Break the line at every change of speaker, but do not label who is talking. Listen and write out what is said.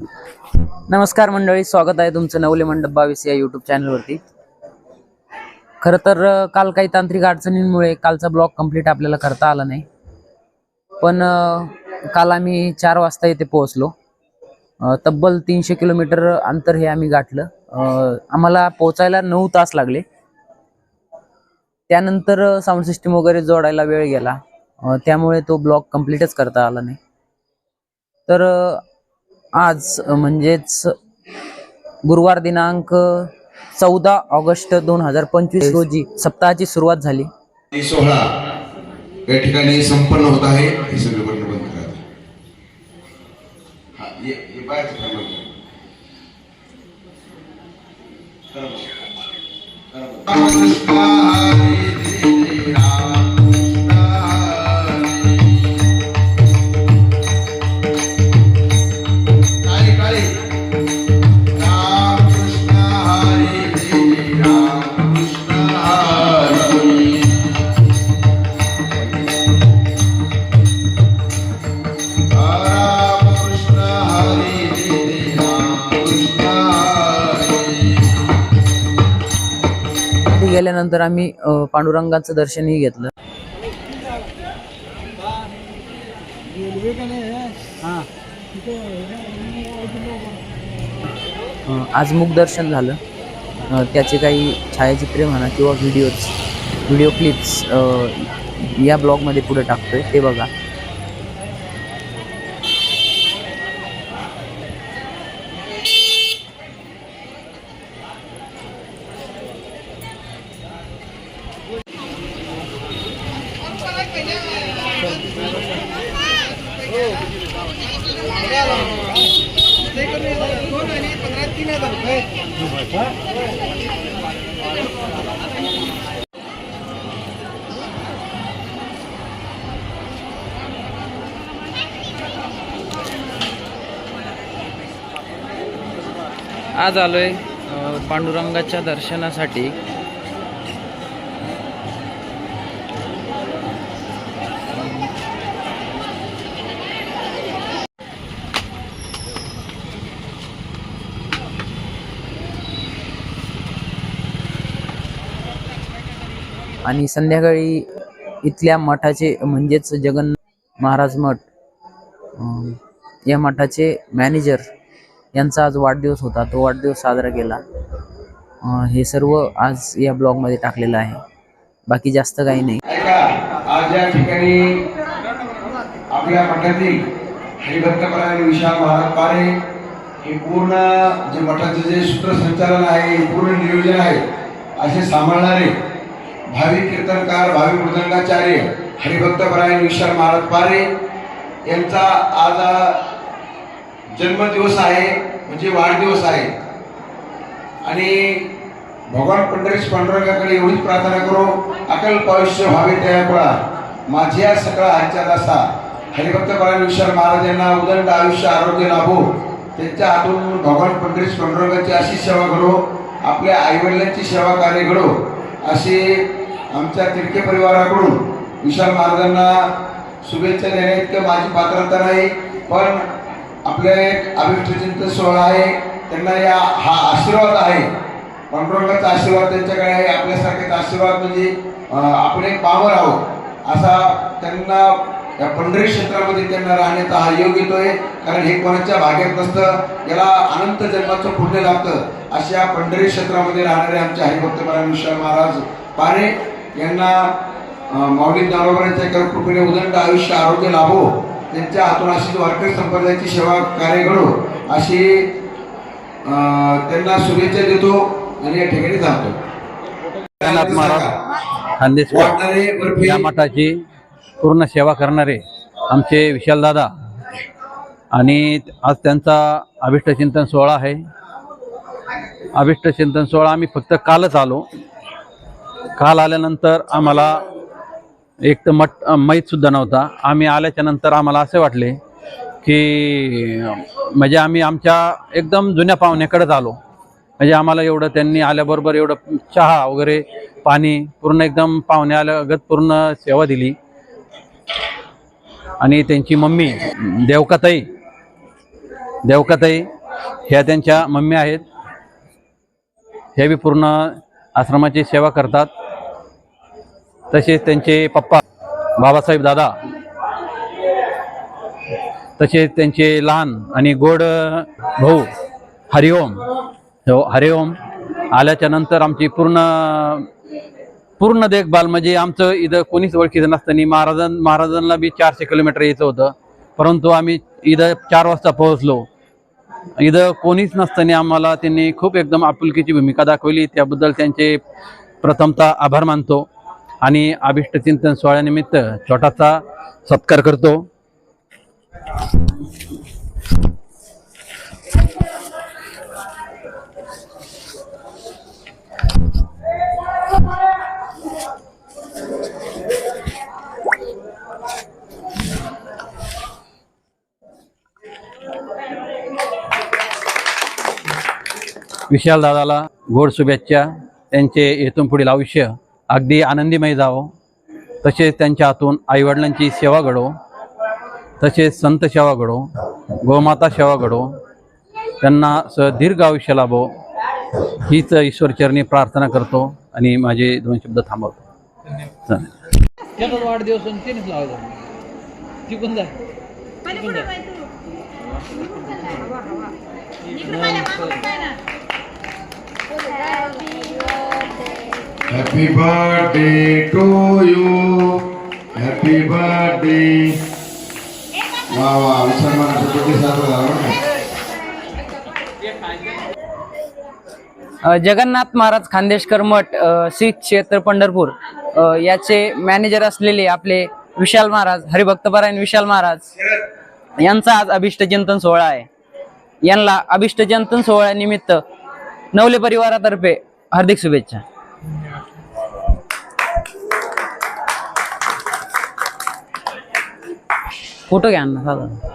नमस्कार मंडळी स्वागत आहे तुमचं नवले मंडप बावीस या युट्यूब चॅनलवरती खरं तर काल काही तांत्रिक अडचणींमुळे कालचा ब्लॉग कंप्लीट आपल्याला करता आला नाही. पण काल आम्ही चार वाजता इथे पोहोचलो. तब्बल तीनशे किलोमीटर अंतर हे आम्ही गाठलं. आम्हाला पोहोचायला नऊ तास लागले. त्यानंतर साऊंड सिस्टीम वगैरे जोडायला वेळ गेला. त्यामुळे तो ब्लॉग कम्प्लीटच करता आला नाही. तर आज म्हणजेच गुरुवार दिनांक चौदा ऑगस्ट दोन हजार पंचवीस रोजी सप्ताहाची सुरुवात झाली.
सोहळा या ठिकाणी संपन्न होत आहे. हे सगळे बंद बंद करा.
त्यानंतर आम्ही पांडुरंगाचं दर्शनही घेतलं. आज मुख दर्शन झालं. त्याचे काही छायाचित्रे म्हणा किंवा व्हिडिओज व्हिडिओ क्लिप्स या ब्लॉगमध्ये पुढे टाकतोय. ते बघा. आज आलोय पांडुरंगाच्या दर्शनासाठी. आणि संध्याकाळी इथल्या मठाचे म्हणजेच जगन महाराज मठ या मठाचे मॅनेजर यांचा आज वाढदिवस होता. तो वाढदिवस साजरा केला. हे सर्व आज या ब्लॉगमध्ये टाकलेलं आहे. बाकी जास्त काही नाही.
आज या ठिकाणी आपल्या मठातील हरिभक्तपरायण विशाल महाराज पारे हे पूर्ण जे मठाचे जे सूत्रसंचालन आहे पूर्ण नियोजन आहे असे सांभाळणारे भावी कीर्तनकार भावी मृदंगाचार्य हरिभक्तपरायण विशाल महाराज पारे यांचा आज जन्मदिवस आहे म्हणजे वाढदिवस आहे. आणि भगवान पंढरीश पांडुरंगाकडे एवढीच प्रार्थना करू अकल पायुष्य व्हावे त्या पळा माझ्या सगळा हातच्या दासा हरिभक्त परायण विशाल महाराज यांना उदंड आयुष्य आरोग्य लाभो. त्यांच्या हातून भगवान पंढरीश पांडुरंगाची अशी सेवा करू आपल्या आईवडिलांची सेवा कार्य घडो अशी आमच्या तिडके परिवाराकडून विशाल महाराजांना शुभेच्छा देण्या इतकं माझी पात्रता नाही पण आपल्या एक अभिष्टचिंत सोहळा आहे. त्यांना या हा आशीर्वाद आहे. पांडुरंगाचा आशीर्वाद त्यांच्याकडे आहे. आपल्यासारखेच आशीर्वाद म्हणजे आपण एक पावर आहोत. असा त्यांना या पंढरी क्षेत्रामध्ये त्यांना राहण्याचा हा योग येतोय. कारण हे कोणाच्या भाग्यात नसतं. याला अनंत जन्माचं पुण्य लागतं अशा पंढरी क्षेत्रामध्ये राहणारे आमचे हरिभक्त विशाल महाराज पारे यांना माऊली दानोबरांच्या एका कृपेने उदंड आयुष्य आरोग्य लाभो त्यांच्या हातून अशी वारकरी संप्रदायाची सेवा कार्य घडो अशी त्यांना शुभेच्छा देतो आणि या ठिकाणी
महाराज
बर्फी
या मठाची पूर्ण सेवा करणारे आमचे विशालदादा आणि आज त्यांचा अभिष्टचिंतन सोहळा आहे. अभिष्टचिंतन सोहळा आम्ही फक्त कालच आलो. काल आल्यानंतर आम्हाला एक तर मट माहीत सुद्धा नव्हता. आम्ही आल्याच्यानंतर आम्हाला असे वाटले की म्हणजे आम्ही आमच्या एकदम जुन्या पाहुण्याकडेच आलो. म्हणजे आम्हाला एवढं त्यांनी आल्याबरोबर एवढं चहा वगैरे पाणी पूर्ण एकदम पाहुणे आल्यागत पूर्ण सेवा दिली. आणि त्यांची मम्मी देवकाताई देवकाताई ह्या त्यांच्या मम्मी आहेत. हे बी पूर्ण आश्रमाची सेवा करतात. तसेच त्यांचे पप्पा बाबासाहेब दादा तसेच त्यांचे लहान आणि गोड भाऊ हरिओम हो हरिओम. आल्याच्यानंतर आमची पूर्ण पूर्ण देखभाल म्हणजे आमचं इथं कोणीच ओळखीचं नसताना महाराजां महाराजांना बी चारशे किलोमीटर यायचं होतं. परंतु आम्ही इथं चार वाजता पोहोचलो. इथं कोणीच नसताना आम्हाला त्यांनी खूप एकदम आपुलकीची भूमिका दाखवली. त्याबद्दल त्यांचे प्रथमतः आभार मानतो आणि अभिष्टचिंतन सोहळ्यानिमित्त छोटासा सत्कार करतो. विशाल दादाला गोड शुभेच्छा त्यांचे येथून पुढील आयुष्य अगदी आनंदीमय जावो तसेच त्यांच्या हातून आईवडिलांची सेवा घडो तसेच संत सेवा घडो गोमाता सेवा घडो त्यांना दीर्घ आयुष्य लाभो हीच ईश्वरचरणी प्रार्थना करतो आणि माझे दोन शब्द थांबवतो
वाढदिवस तिकून
happy birthday to you happy birthday वा वा विशाल महाराज बर्थडे
जगन्नाथ महाराज खांदेशकर मठ श्री क्षेत्र पंढरपूर याचे मॅनेजर असलेले आपले विशाल महाराज हरिभक्तपरायण विशाल महाराज यांचा आज अभिष्टचिंतन सोहळा आहे. यांना अभिष्टचिंतन सोहळ्यानिमित्त नवले परिवारातर्फे हार्दिक शुभेच्छा. फोटो घ्या ना साधा